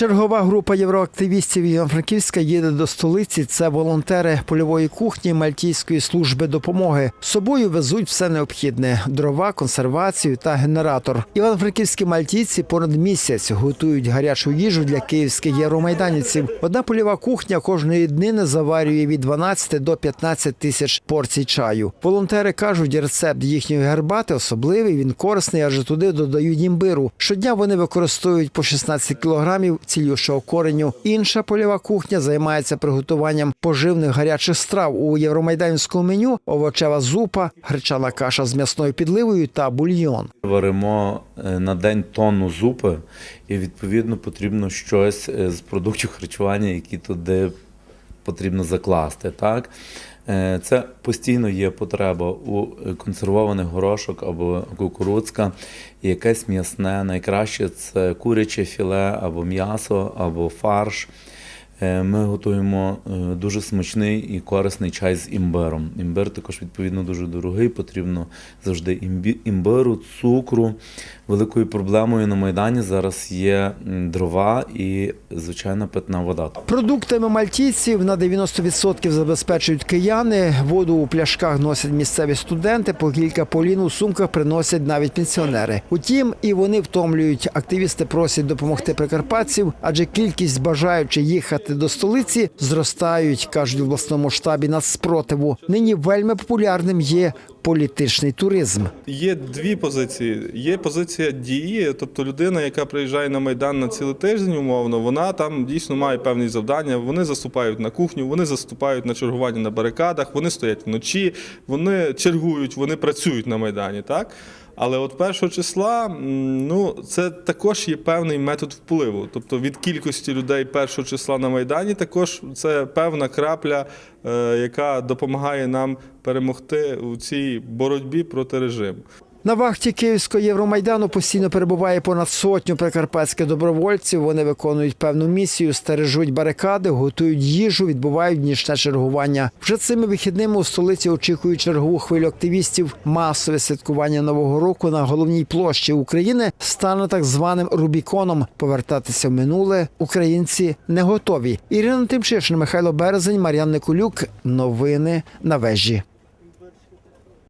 Чергова група євроактивістів Івано-Франківська їде до столиці. Це волонтери польової кухні Мальтійської служби допомоги. З собою везуть все необхідне: дрова, консервацію та генератор. Івано-франківські мальтійці понад місяць готують гарячу їжу для київських євромайданівців. Одна польова кухня кожної днини заварює від 12 до 15 тисяч порцій чаю. Волонтери кажуть, рецепт їхньої гербати особливий. Він корисний, адже туди додають імбиру. Щодня вони використовують по 16 кілограмів цілющого кореню. Інша польова кухня займається приготуванням поживних гарячих страв у євромайданському меню: овочева зупа, гречана каша з м'ясною підливою та бульйон. Варимо е, на день тонну зупи, і відповідно потрібно щось е, з продуктів харчування, які туди потрібно закласти. Так? Е, Це постійно є потреба у консервованих горошок або кукурудзка, якесь м'ясне. Найкраще це куряче філе або м'ясо, або фарш. Е, Ми готуємо е, дуже смачний і корисний чай з імбиром. Імбир також відповідно дуже дорогий. Потрібно завжди імбиру, цукру. Великою проблемою на майдані зараз є дрова і звичайна питна вода. Продуктами мальтійців на 90% забезпечують кияни. Воду у пляшках носять місцеві студенти. По кілька полін у сумках приносять навіть пенсіонери. Утім, і вони втомлюють. Активісти просять допомогти прикарпатців, адже кількість бажаючих їхати до столиці зростають, кажуть в обласному штабі нацспротиву. Нині вельми популярним є політичний туризм. Є дві позиції. Є позиція дії, тобто людина, яка приїжджає на майдан на цілий тиждень, умовно, вона там дійсно має певні завдання. Вони заступають на кухню, вони заступають на чергування на барикадах, вони стоять вночі, вони чергують, вони працюють на майдані. Так. Але от першого числа ну це також є певний метод впливу. Тобто від кількості людей першого числа на майдані, також це певна крапля, е, яка допомагає нам перемогти у цій боротьбі проти режиму. На вахті Київського Євромайдану постійно перебуває понад сотню прикарпатських добровольців. Вони виконують певну місію, стережуть барикади, готують їжу, відбувають нічне чергування. Вже цими вихідними у столиці очікують чергову хвилю активістів. Масове святкування нового року на головній площі України стане так званим Рубіконом. Повертатися в минуле українці не готові. Ірина Тимчишин, Михайло Березень, Мар'ян Никулюк. Новини на вежі.